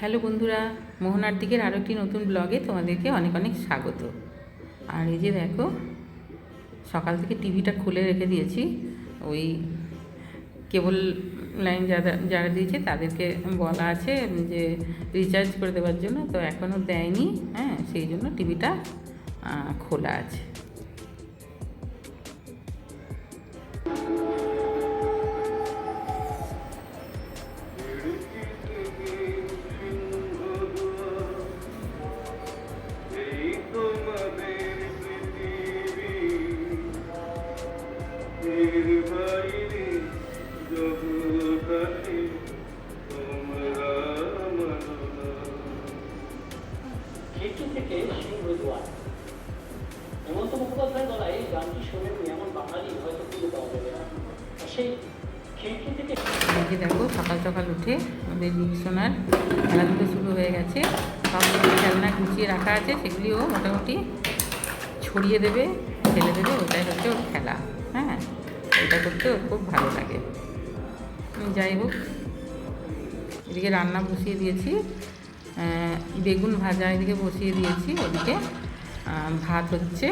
Hello বন্ধুরা, মোহনার দিকের আরও একটি নতুন ব্লগে তোমাদেরকে অনেক অনেক স্বাগত। আর এই যে দেখো, সকাল থেকে টিভিটা খুলে রেখে দিয়েছি। ওই কেবল লাইন যারা যারা দিয়েছে তাদেরকে বলা আছে যে রিচার্জ করে দেওয়ার জন্য, তো এখনও দেয়নি হ্যাঁ সেই জন্য টিভিটা খোলা আছে। যে দেখো, সকাল সকাল উঠে আমাদের সোনার খেলাধুলো শুরু হয়ে গেছে। সব খেলনা গুছিয়ে রাখা আছে সেগুলিও মোটামুটি ছড়িয়ে দেবে ফেলে দেবে, ওটাই হচ্ছে ওর খেলা। হ্যাঁ এটা করতে ওর খুব ভালো লাগে। যাই হোক, এদিকে রান্না বসিয়ে দিয়েছি। বেগুন ভাজা এদিকে বসিয়ে দিয়েছি, ওদিকে ভাত হচ্ছে।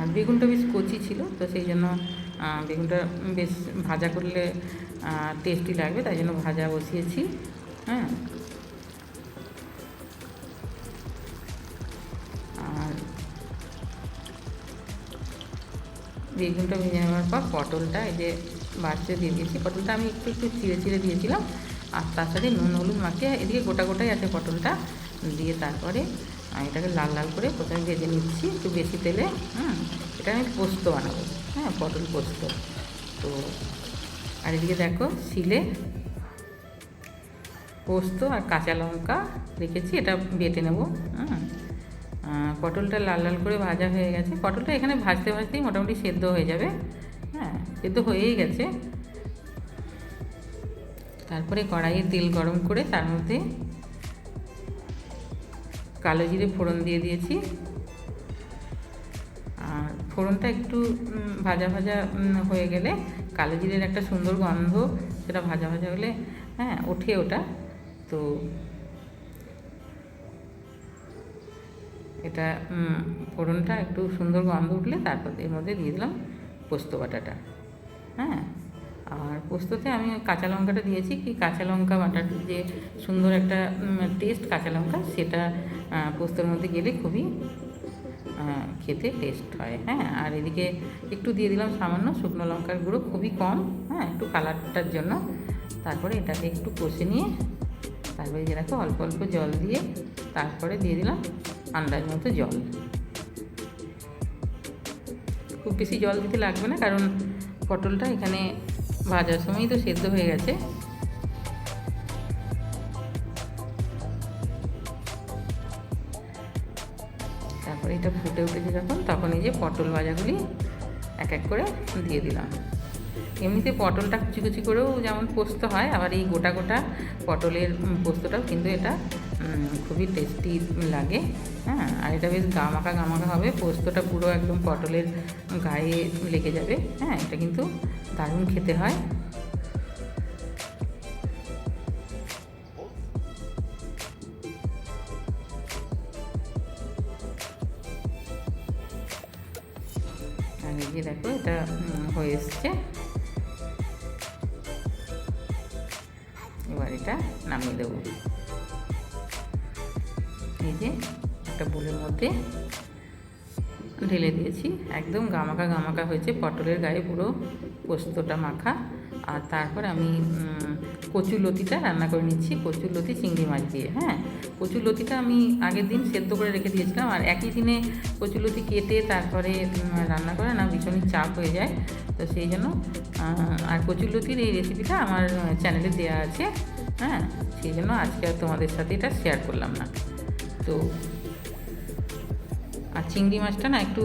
আর বেগুনটা বেশ কচি ছিল, তো সেই জন্য বেগুনটা বেশ ভাজা করলে টেস্টি লাগবে, তাই জন্য ভাজা বসিয়েছি হ্যাঁ। আর বেগুনটা ভেজে নেওয়ার পর পটলটা, এই যে বাড়তে দিয়ে দিয়েছি, পটলটা আমি একটু একটু চিড়ে চিড়ে দিয়েছিলাম, আর তার সাথে নুন, হলুদ মাখিয়ে এদিকে গোটা গোটাই আছে পটলটা, দিয়ে তারপরে আমি এটাকে লাল লাল করে প্রথমে ভেজে নিচ্ছি, একটু বেশি তেলে হ্যাঁ এটা আমি পোস্ত বানাবো হ্যাঁ পটল পোস্ত। তো আর এদিকে দেখো, শিলে পোস্ত আর কাঁচা লঙ্কা রেখেছি, এটা বেটে নেব হ্যাঁ পটলটা লাল লাল করে ভাজা হয়ে গেছে। পটলটা এখানে ভাজতে ভাজতেই মোটামুটি সেদ্ধ হয়ে যাবে হ্যাঁ সেদ্ধ হয়েই গেছে। তারপরে কড়াইয়ে তেল গরম করে তার মধ্যে কালো জিরে ফোড়ন দিয়ে দিয়েছি। আর ফোড়নটা একটু ভাজা ভাজা হয়ে গেলে কালো জিরের একটা সুন্দর গন্ধ, সেটা ভাজা ভাজা হলে হ্যাঁ ওঠে ওটা। তো এটা ফোড়নটা একটু সুন্দর গন্ধ উঠলে তারপর এর মধ্যে দিয়ে দিলাম পোস্ত বাটাটা। হ্যাঁ? আর পোস্ততে আমি কাঁচা লঙ্কাটা দিয়েছি, কি কাঁচা লঙ্কা বাটার যে সুন্দর একটা টেস্ট কাঁচা লঙ্কা, সেটা পোস্তর মধ্যে গেলে খুবই খেতে টেস্ট হয় হ্যাঁ। আর এদিকে একটু দিয়ে দিলাম সামান্য শুকনো লঙ্কার গুঁড়ো, খুবই কম হ্যাঁ একটু কালারটার জন্য। তারপরে এটাকে একটু কষে নিয়ে, তারপরে যে দেখো অল্প অল্প জল দিয়ে, তারপরে দিয়ে দিলাম আন্দাজ মতো জল। খুব বেশি জল দিতে লাগবে না, কারণ পটলটা এখানে ভাজার সময়ই তো সেদ্ধ হয়ে গেছে। তারপরে এটা ফুটে উঠেছে যখন, তখন এই যে পটল ভাজাগুলি এক এক করে দিয়ে দিলাম। এমনিতে পটলটা কুচি কুচি করেও যেমন পোস্ত হয়, আবার এই গোটা গোটা পটলের পোস্তটাও কিন্তু এটা খুবই টেস্টি লাগে। হ্যাঁ আর এটা বেশ গামাকা গামাকা হবে, পোস্তটা পুরো একদম পটলের গায়ে লেগে যাবে। হ্যাঁ এটা কিন্তু দারুণ খেতে হয়। এই যে দেখো, এটা হয়ে এসছে। এবার এটা নামিয়ে দেবো। এই যে একটা বোলের মধ্যে ঢেলে দিয়েছি। একদম গামাকা গামাকা হয়েছে, পটলের গায়ে পুরো পোস্তটা মাখা। আর তারপর আমি কচুর লতিটা রান্না করে নিচ্ছি, কচুর লতি, চিংড়ি মাছ দিয়ে হ্যাঁ? কচুর লতিটা আমি আগের দিন সেদ্ধ করে রেখে দিয়েছিলাম, আর একই দিনে কচুর লতি কেটে তারপরে রান্না করে না, ভীষণই চাপ হয়ে যায়। তো সেই জন্য আর কচুর লতির এই রেসিপিটা আমার চ্যানেলে দেওয়া আছে হ্যাঁ? সেই জন্য আজকে আর তোমাদের সাথে এটা শেয়ার করলাম না। তো আর চিংড়ি মাছটা না একটু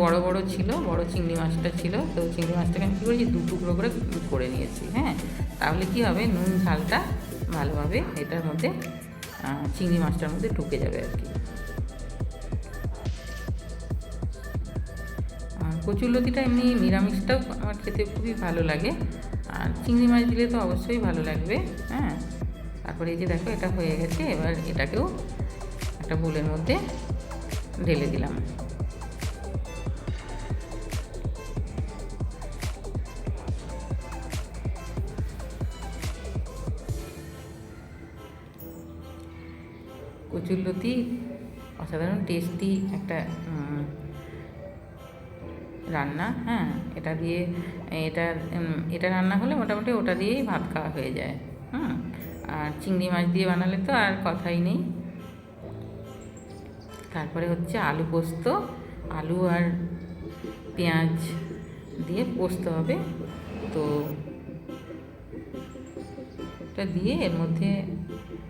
বড় বড় ছিল, বড় চিংড়ি মাছটা ছিল। তো চিংড়ি মাছটাকে আমি কী করেছি দু টুকরো করে করে নিয়েছি হ্যাঁ? তাহলে কি হবে, নুন, ঝালটা ভালোভাবে এটার মধ্যে চিংড়ি মাছটার মধ্যে ঢুকে যাবে আর কি। কচুরলতিটা এমনি নিরামিষটাও আমার খেতে খুবই ভালো লাগে। আর চিংড়ি মাছ দিলে তো অবশ্যই ভালো লাগবে হ্যাঁ? তারপরে এই যে দেখো, এটা হয়ে গেছে, এবার এটাকেও একটা বোলের মধ্যে ঢেলে দিলাম। কচুরলতি অসাধারণ টেস্টি একটা রান্না হ্যাঁ এটা দিয়ে, এটা এটা রান্না হলে মোটামুটি ওটা দিয়েই ভাত খাওয়া হয়ে যায়, হুম, আর চিংড়ি মাছ দিয়ে বানালে তো আর কথাই নেই। তারপরে হচ্ছে আলু পোস্ত, আলু আর পেঁয়াজ দিয়ে পোস্ত হবে। তো এটা দিয়ে এর মধ্যে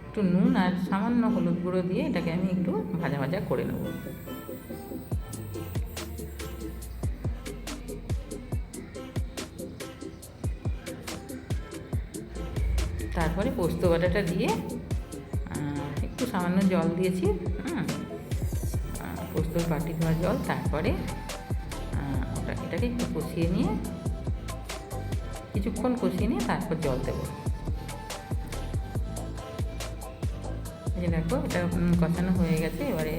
একটু নুন আর সামান্য হলুদ গুঁড়ো দিয়ে এটাকে আমি একটু ভাজা ভাজা করে নেব। তারপরে পোস্ত বাটাটা দিয়ে একটু সামান্য জল দিয়েছি। পোস্তর বাটি ধোয়া জল, তারপরে ওটা, এটাকে একটু কষিয়ে নিয়ে, কিছুক্ষণ কষিয়ে নিয়ে তারপর জল দেবো। যে দেখো, এটা কষানো হয়ে গেছে, এবারে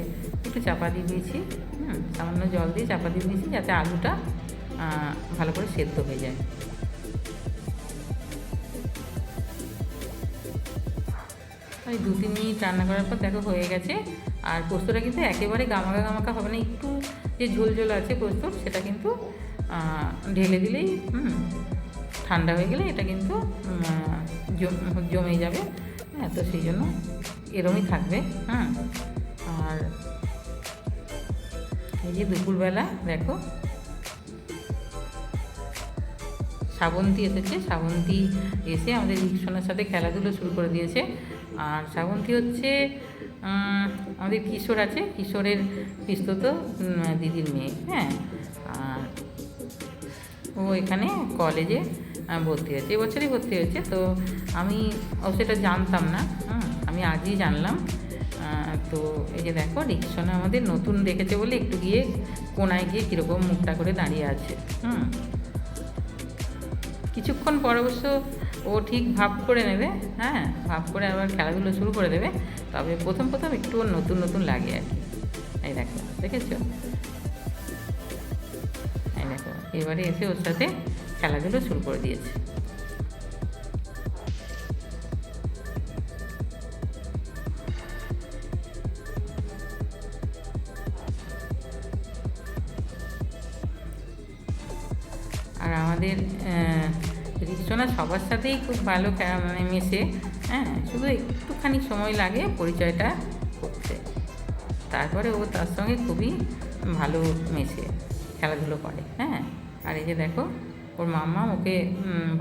একটু চাপা দিয়ে দিয়েছি সামান্য জল দিয়ে চাপা দিয়ে দিয়েছি যাতে আলুটা ভালো করে সেদ্ধ হয়ে যায়। ওই দু, তিন মিনিট রান্না করার পর দেখো হয়ে গেছে। আর পোস্তটা কিন্তু একেবারে গামাকা গামাকা হবে না, একটু যে ঝোল ঝোল আছে পোস্তর সেটা কিন্তু ঢেলে দিলেই, হুম, ঠান্ডা হয়ে গেলে এটা কিন্তু জম- জমে যাবে। হ্যাঁ তো সেই জন্য এরমই থাকবে হ্যাঁ আর এই যে দুপুরবেলা দেখো শ্রাবন্তী এসেছে শ্রাবন্তী এসে আমাদের রিক্সনের সাথে খেলাধুলো শুরু করে দিয়েছে। আর শ্রাবন্তী হচ্ছে আমাদের কিশোর আছে, কিশোরের পিস্তত দিদির মেয়ে হ্যাঁ? আর ও এখানে কলেজে ভর্তি হয়েছে, এবছরই ভর্তি হয়েছে, তো আমি সেটা জানতাম না আমি আজই জানলাম। তো এই যে দেখো, রিক্সনে আমাদের নতুন দেখেছে বলে একটু গিয়ে কোনায় গিয়ে কীরকম মুখটা করে দাঁড়িয়ে আছে, হুম। কিছুক্ষণ পর অবশ্য ও ঠিক ভাব করে নেবে হ্যাঁ ভাব করে আবার খেলাধুলো শুরু করে দেবে। তবে প্রথম প্রথম একটু নতুন নতুন লাগে আর কি। এই দেখো, দেখেছ? এই দেখো, এবারে এসে ওর সাথে খেলাধুলো শুরু করে দিয়েছে। আর আমাদের রিক্সোনা সবার সাথেই খুব ভালো মানে মেশে হ্যাঁ শুধু একটুখানি সময় লাগে পরিচয়টা করতে। তারপরে ও তার সঙ্গে খুবই ভালো মেশে, খেলাধুলো করে হ্যাঁ। আর এই যে দেখো, ওর মাম্মা ওকে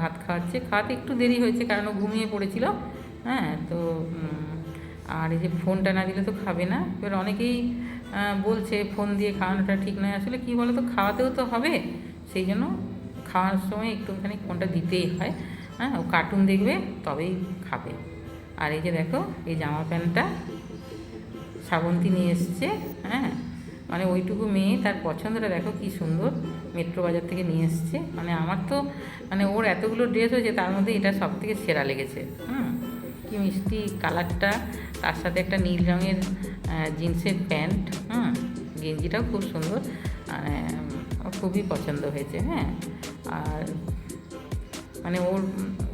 ভাত খাওয়াচ্ছে, খাওয়াতে একটু দেরি হয়েছে কারণ ও ঘুমিয়ে পড়েছিল হ্যাঁ তো আর এই যে ফোনটা না দিলে তো খাবে না। এবার অনেকেই বলছে ফোন দিয়ে খাওয়ানোটা ঠিক নয়, আসলে কী বলো তো খাওয়াতেও তো হবে, সেই জন্য খাওয়ার সময় একটুখানি কোনটা দিতেই হয় হ্যাঁ ও কার্টুন দেখবে তবেই খাবে। আর এই যে দেখো, এই জামা প্যান্টটা শ্রাবন্তী নিয়ে এসছে হ্যাঁ মানে ওইটুকু মেয়ে তার পছন্দটা দেখো কি সুন্দর, মেট্রো বাজার থেকে নিয়ে এসছে। মানে আমার তো মানে ওর এতগুলো ড্রেস হয়েছে তার মধ্যে এটা সব থেকে সেরা লেগেছে, হুম, কি মিষ্টি কালারটা, তার সাথে একটা নীল রঙের জিন্সের প্যান্ট, হুম, গেঞ্জিটাও খুব সুন্দর মানে খুবই পছন্দ হয়েছে হ্যাঁ। আর মানে ওর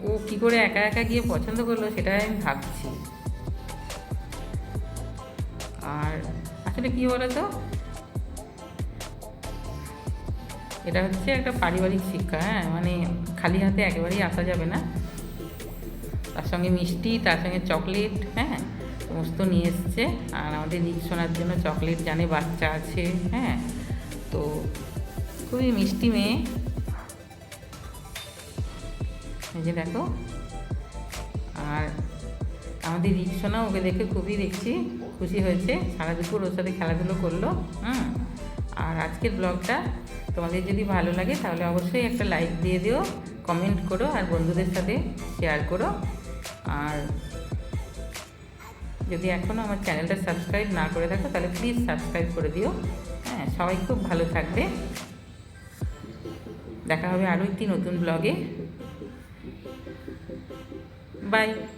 ও কী করে একা একা গিয়ে পছন্দ করল সেটাই আমি ভাবছি। আর আসলে কী বলো তো এটা হচ্ছে একটা পারিবারিক শিক্ষা হ্যাঁ? মানে খালি হাতে একেবারেই আসা যাবে না। তার সঙ্গে মিষ্টি, তার সঙ্গে চকলেট হ্যাঁ? সমস্ত নিয়ে এসছে। আর আমাদের রিক্সোনার জন্য চকলেট জানে বাচ্চা আছে হ্যাঁ? তো খুবই মিষ্টি মেয়ে। যে দেখো। আর আমাদের রিক্সোনা ওকে দেখে খুবই দেখছি, খুশি হয়েছে। সারা দুপুর ওর সাথে খেলাধুলো করল, হুম। আর আজকের ব্লগটা তোমাদের যদি ভালো লাগে তাহলে অবশ্যই একটা লাইক দিয়ে দিও, কমেন্ট করো আর বন্ধুদের সাথে শেয়ার করো। আর যদি এখনও আমার চ্যানেলটা সাবস্ক্রাইব না করে থাকো তাহলে প্লিজ সাবস্ক্রাইব করে দিও। হ্যাঁ সবাই খুব ভালো থাকবে। দেখা হবে আরও একটি নতুন ব্লগে। Bye.